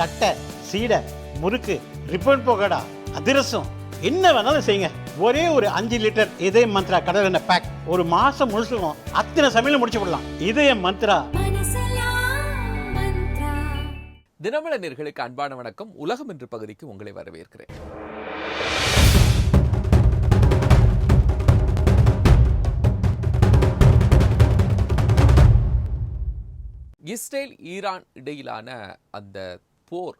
தட்டை சீடை முறுக்கு ரிப்பன் போகடா அதிரசம் என்ன வேணாலும் செய்யுங்க. ஒரே ஒரு அஞ்சு லிட்டர் இதய மந்த்ரா கடல் எண்ணெய் பேக் ஒரு மாசம் முழுசுக்கும் அத்தனை சமையல் முடிச்சு விடலாம். இதய மந்த்ரா. தினமல நேர்களுக்கு அன்பான வணக்கம். உலகம் என்ற பகுதிக்கு உங்களை வரவேற்கிறேன். இஸ்ரேல் ஈரான் இடையிலான அந்த போர்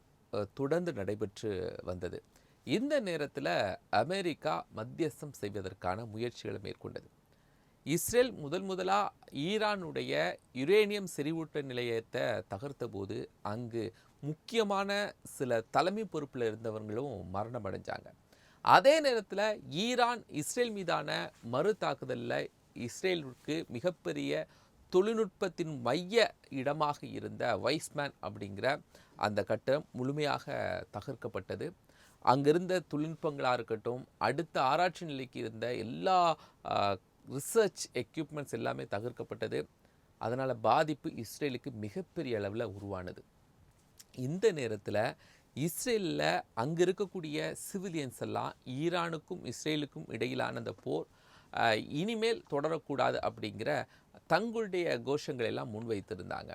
தொடர்ந்து நடைபெற்று வந்தது. இந்த நேரத்தில் அமெரிக்கா மத்தியஸ்தம் செய்வதற்கான முயற்சிகளை மேற்கொண்டது. இஸ்ரேல் முதல் முதலாக ஈரானுடைய யுரேனியம் செறிவூட்ட நிலையத்தை தகர்த்த போது அங்கு முக்கியமான சில தலைமை பொறுப்பில் இருந்தவங்களும் மரணம் அடைஞ்சாங்க. அதே நேரத்தில் ஈரான் இஸ்ரேல் மீதான மறு தாக்குதலில் இஸ்ரேலுக்கு மிகப்பெரிய தொழில்நுட்பத்தின் மைய இடமாக இருந்த வைஸ்மேன் அப்படிங்கிற அந்த கட்டம் முழுமையாக தகர்க்கப்பட்டது. அங்கிருந்த தொழில்நுட்பங்களாக இருக்கட்டும் அடுத்த ஆராய்ச்சி நிலைக்கு இருந்த எல்லா ரிசர்ச் எக்யூப்மெண்ட்ஸ் எல்லாமே தகர்க்கப்பட்டது. அதனால் பாதிப்பு இஸ்ரேலுக்கு மிகப்பெரிய அளவில் உருவானது. இந்த நேரத்தில் இஸ்ரேலில் அங்கே இருக்கக்கூடிய சிவிலியன்ஸ் எல்லாம் ஈரானுக்கும் இஸ்ரேலுக்கும் இடையிலான அந்த போர் இனிமேல் தொடரக்கூடாது அப்படிங்கிற தங்களுடைய கோஷங்களை எல்லாம் முன்வைத்திருந்தாங்க.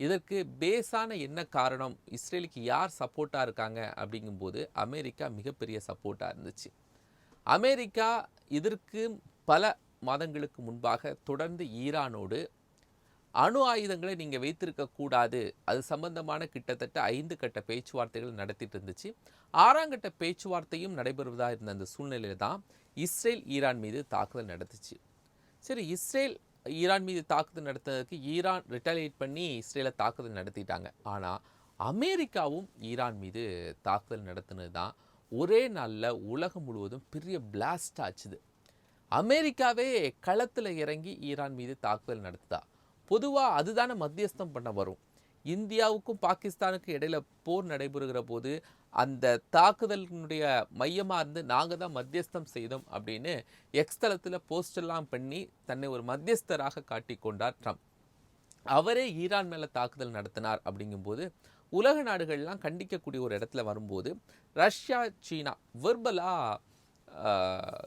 இதற்கு பேஸான என்ன காரணம்? இஸ்ரேலுக்கு யார் சப்போர்ட்டாக இருக்காங்க? அப்படிங்கும்போது அமெரிக்கா மிகப்பெரிய சப்போர்ட்டாக இருந்துச்சு. அமெரிக்கா இதற்கு பல மாதங்களுக்கு முன்பாக தொடர்ந்து ஈரானோடு அணு ஆயுதங்களை நீங்கள் வைத்திருக்கக்கூடாது அது சம்பந்தமான கிட்டத்தட்ட ஐந்து கட்ட பேச்சுவார்த்தைகள் நடத்திட்டு இருந்துச்சு. ஆறாம் கட்ட பேச்சுவார்த்தையும் நடைபெறுவதாக இருந்த அந்த சூழ்நிலையில் தான் இஸ்ரேல் ஈரான் மீது தாக்குதல் நடத்துச்சு சரி இஸ்ரேல் ஈரான் மீது தாக்குதல் நடத்துறதுக்கு ஈரான் ரிட்டாலியேட் பண்ணி இஸ்ரேலை தாக்குதல் நடத்திட்டாங்க. ஆனால் அமெரிக்காவும் ஈரான் மீது தாக்குதல் நடத்தினது தான் ஒரே நாளில் உலகம் முழுவதும் பெரிய பிளாஸ்ட் ஆச்சுது. அமெரிக்காவே களத்தில் இறங்கி ஈரான் மீது தாக்குதல் நடத்துதா? பொதுவாக அதுதானே மத்தியஸ்தம் பண்ண வரும். இந்தியாவுக்கும் பாகிஸ்தானுக்கும் இடையில போர் நடைபெறுகிற போது அந்த தாக்குதலினுடைய மையமாக இருந்து நாங்கள் தான் மத்தியஸ்தம் செய்தோம் அப்படின்னு எக்ஸ் தளத்தில் போஸ்டெல்லாம் பண்ணி தன்னை ஒரு மத்தியஸ்தராக காட்டி கொண்டார் ட்ரம்ப் அவரே ஈரான் மேலே தாக்குதல் நடத்தினார் அப்படிங்கும்போது உலக நாடுகள்லாம் கண்டிக்கக்கூடிய ஒரு இடத்துல வரும்போது ரஷ்யா சீனா வெர்பலாக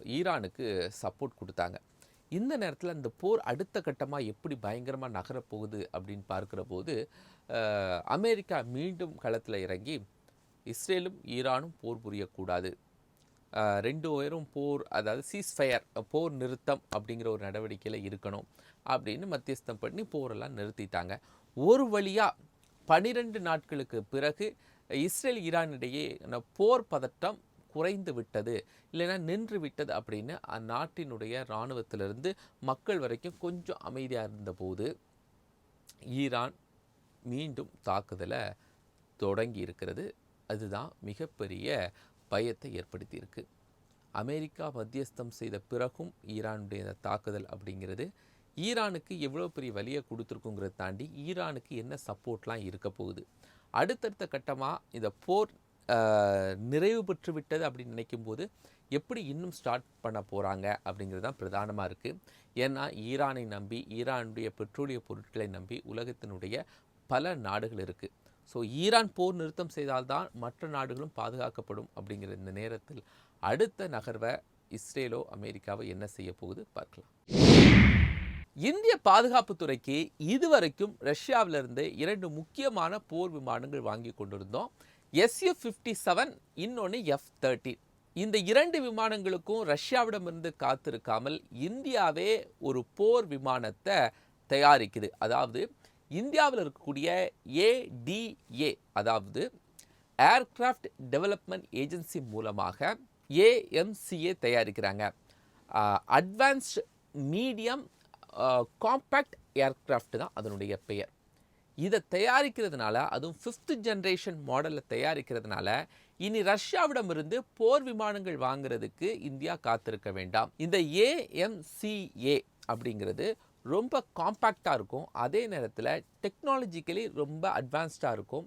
ஈரானுக்கு சப்போர்ட் கொடுத்தாங்க. இந்த நேரத்தில் அந்த போர் அடுத்த கட்டமாக எப்படி பயங்கரமாக நகரப்போகுது அப்படின்னு பார்க்குற போது அமெரிக்கா மீண்டும் களத்தில் இறங்கி இஸ்ரேலும் ஈரானும் போர் புரியக்கூடாது. ரெண்டு பேரும் போர் அதாவது சீஸ்ஃபயர் போர் நிறுத்தம் அப்படிங்கிற ஒரு நடவடிக்கையில் இருக்கணும் அப்படின்னு மத்தியஸ்தம் பண்ணி போரெல்லாம் நிறுத்திட்டாங்க. ஒரு வழியாக பனிரெண்டு நாட்களுக்கு பிறகு இஸ்ரேல் ஈரான் இடையே போர் பதட்டம் குறைந்து விட்டது. இல்லைன்னா நின்று விட்டது அப்படின்னு அந்நாட்டினுடைய இராணுவத்திலிருந்து மக்கள் வரைக்கும் கொஞ்சம் அமைதியாக இருந்தபோது ஈரான் மீண்டும் தாக்குதலை தொடங்கி இருக்கிறது. அதுதான் மிகப்பெரிய பயத்தை ஏற்படுத்தியிருக்கு. அமெரிக்கா மத்தியஸ்தம் செய்த பிறகும் ஈரானுடைய இந்த தாக்குதல் அப்படிங்கிறது ஈரானுக்கு எவ்வளோ பெரிய வலியை கொடுத்துருக்குங்கிறத தாண்டி ஈரானுக்கு என்ன சப்போர்ட்லாம் இருக்க போகுது. அடுத்தடுத்த கட்டமாக இந்த போர் நிறைவு பெற்று விட்டது அப்படின்னு நினைக்கும்போது எப்படி இன்னும் ஸ்டார்ட் பண்ண போகிறாங்க அப்படிங்கிறது தான் பிரதானமாக இருக்குது ஏன்னா ஈரானை நம்பி ஈரானுடைய பெட்ரோலிய பொருட்களை நம்பி உலகத்தினுடைய பல நாடுகள் இருக்குது ஸோ ஈரான் போர் நிறுத்தம் செய்தால்தான் மற்ற நாடுகளும் பாதுகாக்கப்படும் அப்படிங்கிற இந்த நேரத்தில் அடுத்த நகர்வை இஸ்ரேலோ அமெரிக்காவோ என்ன செய்ய போகுது பார்க்கலாம். இந்திய பாதுகாப்புத்துறைக்கு இதுவரைக்கும் ரஷ்யாவிலிருந்து இரண்டு முக்கியமான போர் விமானங்கள் வாங்கி கொண்டிருந்தோம். எஸ்யூ ஃபிஃப்டி செவன் இன்னொன்று எஃப் தேர்ட்டின் இந்த இரண்டு விமானங்களுக்கும் ரஷ்யாவிடமிருந்து காத்திருக்காமல் இந்தியாவே ஒரு போர் விமானத்தை தயாரிக்குது. அதாவது இந்தியாவில் இருக்கக்கூடிய ஏடிஏ அதாவது ஏர்கிராஃப்ட் டெவலப்மெண்ட் ஏஜென்சி மூலமாக ஏஎம்சிஏ தயாரிக்கிறாங்க. அட்வான்ஸ்டு மீடியம் காம்பேக்ட் ஏர்கிராஃப்ட் தான் அதனுடைய பெயர். இதை தயாரிக்கிறதுனால அதுவும் ஃபிஃப்த் ஜென்ரேஷன் மாடலில் தயாரிக்கிறதுனால இனி ரஷ்யாவிடமிருந்து போர் விமானங்கள் வாங்குறதுக்கு இந்தியா காத்திருக்க வேண்டாம். இந்த ஏஎம்சிஏ அப்படிங்கிறது ரொம்ப காம்பேக்டாக இருக்கும். அதே நேரத்தில் டெக்னாலஜிக்கலி ரொம்ப அட்வான்ஸ்டாக இருக்கும்.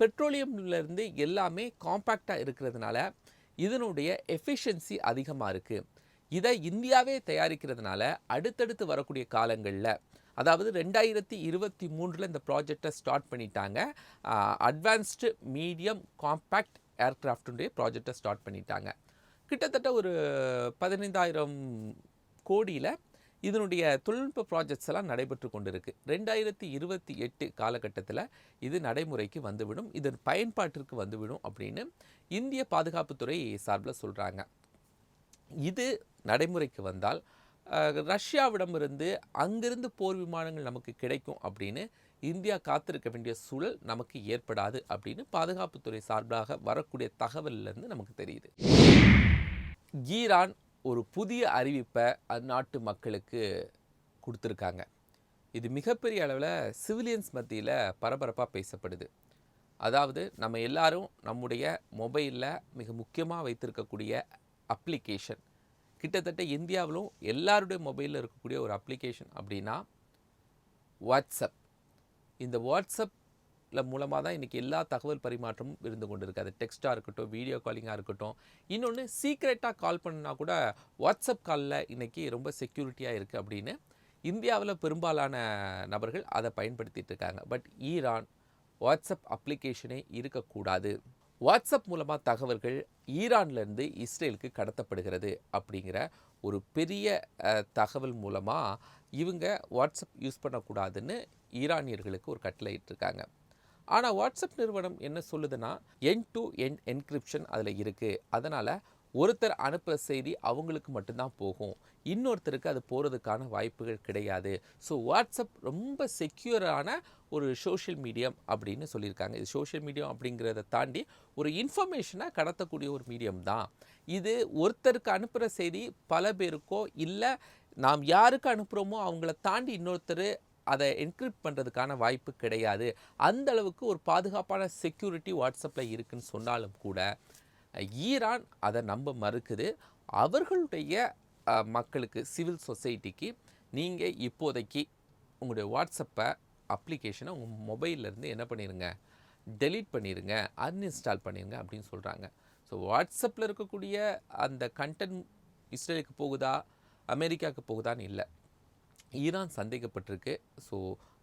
பெட்ரோலியம்லேருந்து எல்லாமே காம்பேக்டாக இருக்கிறதுனால இதனுடைய எஃபிஷியன்சி அதிகமாக இருக்குது இதை இந்தியாவே தயாரிக்கிறதுனால அடுத்தடுத்து வரக்கூடிய காலங்களில் அதாவது ரெண்டாயிரத்தி இருபத்தி மூன்றில் இந்த ப்ராஜெக்டை ஸ்டார்ட் பண்ணிட்டாங்க. அட்வான்ஸ்டு மீடியம் காம்பேக்ட் ஏர்க்ராஃப்டுடைய ப்ராஜெக்டை ஸ்டார்ட் பண்ணிட்டாங்க. கிட்டத்தட்ட ஒரு பதினைந்தாயிரம் கோடியில் இதனுடைய தொழில்நுட்ப ப்ராஜெக்ட்ஸ் எல்லாம் நடைபெற்று கொண்டிருக்கு. ரெண்டாயிரத்தி இருபத்தி எட்டு காலகட்டத்தில் இது நடைமுறைக்கு வந்துவிடும். இதன் பயன்பாட்டிற்கு வந்துவிடும் அப்படின்னு இந்திய பாதுகாப்புத்துறை சார்பில் சொல்கிறாங்க இது நடைமுறைக்கு வந்தால் ரஷ்யாவிடமிருந்து அங்கிருந்து போர் விமானங்கள் நமக்கு கிடைக்கும் அப்படின்னு இந்தியா காத்திருக்க வேண்டிய சூழல் நமக்கு ஏற்படாது அப்படின்னு பாதுகாப்புத்துறை சார்பாக வரக்கூடிய தகவல்லேருந்து நமக்கு தெரியுது. ஈரான் ஒரு புதிய அறிவிப்பை அந்நாட்டு மக்களுக்கு கொடுத்துருக்காங்க. இது மிகப்பெரிய அளவில் சிவிலியன்ஸ் மத்தியில் பரபரப்பாக பேசப்படுது. அதாவது நம்ம எல்லாரும் நம்முடைய மொபைலில் மிக முக்கியமாக வைத்திருக்கக்கூடிய அப்ளிகேஷன். கிட்டத்தட்ட இந்தியாவிலும் எல்லாருடைய மொபைலில் இருக்கக்கூடிய ஒரு அப்ளிகேஷன் அப்படின்னா வாட்ஸ்அப். இந்த வாட்ஸ்அப் மூலமாக தான் இன்றைக்கி எல்லா தகவல் பரிமாற்றமும் இருந்து கொண்டு இருக்குது அது டெக்ஸ்ட்டாக இருக்கட்டும் வீடியோ காலிங்காக இருக்கட்டும். இன்னொன்று சீக்ரெட்டாக கால் பண்ணால் கூட வாட்ஸ்அப் காலில் இன்றைக்கி ரொம்ப செக்யூரிட்டியாக இருக்குது அப்படின்னு இந்தியாவில் பெரும்பாலான நபர்கள் அதை பயன்படுத்திகிட்டு இருக்காங்க. பட் ஈரான் வாட்ஸ்அப் அப்ளிகேஷனே இருக்கக்கூடாது. வாட்ஸ்அப் மூலமாக தகவல்கள் ஈரான்லேருந்து இஸ்ரேலுக்கு கடத்தப்படுகிறது அப்படிங்கிற ஒரு பெரிய தகவல் மூலமாக இவங்க வாட்ஸ்அப் யூஸ் பண்ணக்கூடாதுன்னு ஈரானியர்களுக்கு ஒரு கட்டளை இட்டிருக்காங்க. ஆனால் வாட்ஸ்அப் நிறுவனம் என்ன சொல்லுதுன்னா என் டு என் என்கிரிப்ஷன் அதில் இருக்குது அதனால் ஒருத்தர் அனுப்புகிற செய்தி அவங்களுக்கு மட்டும்தான் போகும். இன்னொருத்தருக்கு அது போகிறதுக்கான வாய்ப்புகள் கிடையாது. ஸோ வாட்ஸ்அப் ரொம்ப செக்யூரான ஒரு சோஷியல் மீடியம் அப்படின்னு சொல்லியிருக்காங்க. இது சோஷியல் மீடியம் அப்படிங்கிறத தாண்டி ஒரு இன்ஃபர்மேஷனை கடத்தக்கூடிய ஒரு மீடியம் தான். இது ஒருத்தருக்கு அனுப்புகிற செய்தி பல பேருக்கோ இல்லை நாம் யாருக்கு அனுப்புகிறோமோ அவங்கள தாண்டி இன்னொருத்தர் அதை என்கிரிப்ட் பண்ணுறதுக்கான வாய்ப்பு கிடையாது. அந்த அளவுக்கு ஒரு பாதுகாப்பான செக்யூரிட்டி வாட்ஸ்அப்பில் இருக்குன்னு சொன்னாலும் கூட ஈரான் அதை நம்ப மறுக்குது. அவர்களுடைய மக்களுக்கு சிவில் சொசைட்டிக்கு நீங்கள் இப்போதைக்கு உங்களுடைய வாட்ஸ்அப்பை அப்ளிகேஷனை உங்கள் மொபைல்லேருந்து என்ன பண்ணிடுங்க டெலீட் பண்ணிடுங்க அன்இன்ஸ்டால் பண்ணிடுங்க அப்படின்னு சொல்கிறாங்க ஸோ வாட்ஸ்அப்பில் இருக்கக்கூடிய அந்த கண்டென்ட் இஸ்ரேலுக்கு போகுதா அமெரிக்காவுக்கு போகுதான்னு இல்லை. ஈரான் சந்தேகப்பட்டிருக்கு. ஸோ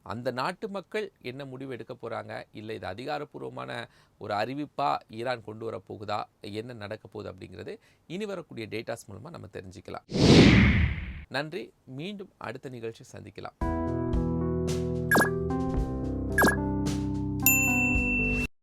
அந்த நாட்டு மக்கள் என்ன முடிவு எடுக்க போகிறாங்க இல்லை இது அதிகாரப்பூர்வமான ஒரு அறிவிப்பாக ஈரான் கொண்டு வர போகுதா? என்ன நடக்க போகுது அப்படிங்கிறது இனி வரக்கூடிய டேட்டாஸ் மூலமாக நம்ம தெரிஞ்சுக்கலாம். நன்றி. மீண்டும் அடுத்த நிகழ்ச்சி சந்திக்கலாம்.